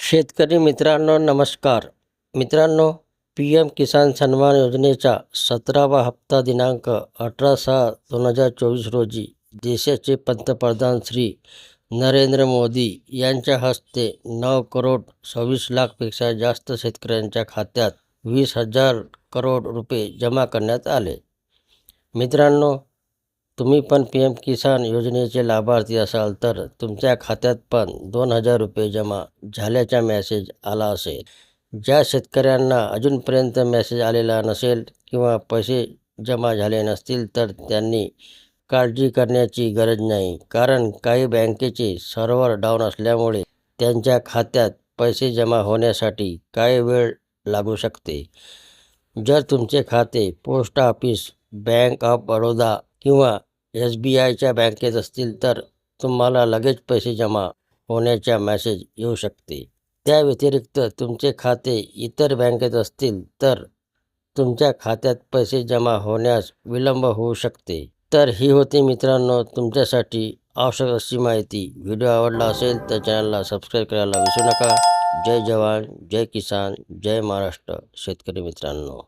शेतकरी मित्रांनो नमस्कार. मित्रांनो पी एम किसान सन्मान योजनेचा सतरावा हप्ता दिनांक अठरा सहा दोन हजार चोवीस रोजी देशाचे पंतप्रधान श्री नरेंद्र मोदी यांच्या हस्ते नऊ करोड सव्वीस लाखपेक्षा जास्त शेतकऱ्यांच्या खात्यात वीस हजार करोड रुपये जमा करण्यात आले. मित्रांनो तुम्ही पण पी एम किसान योजनेचे लाभार्थी असाल तर तुमच्या खात्यात पण दोन हजार रुपये जमा झाल्याचा मेसेज आला असेल. ज्या शेतकऱ्यांना अजूनपर्यंत मॅसेज आलेला नसेल किंवा पैसे जमा झाले नसतील तर त्यांनी काळजी करण्याची गरज नाही. कारण काही बँकेचे सर्व्हर डाऊन असल्यामुळे त्यांच्या खात्यात पैसे जमा होण्यासाठी काही वेळ लागू शकते. जर तुमचे खाते post office bank of Baroda किंवा एस बी आयच्या बँकेत असतील तर तुम्हाला लगेच पैसे जमा होण्याचा मॅसेज येऊ शकते. त्या व्यतिरिक्त तुमचे खाते इतर बँकेत असतील तर तुमच्या खात्यात पैसे जमा होण्यास विलंब होऊ शकते. तर ही होती मित्रांनो तुमच्यासाठी आवश्यक अशी माहिती. व्हिडिओ आवडला असेल तर चॅनलला सबस्क्राईब करायला विसरू नका. जय जवान जय किसान जय महाराष्ट्र शेतकरी मित्रांनो.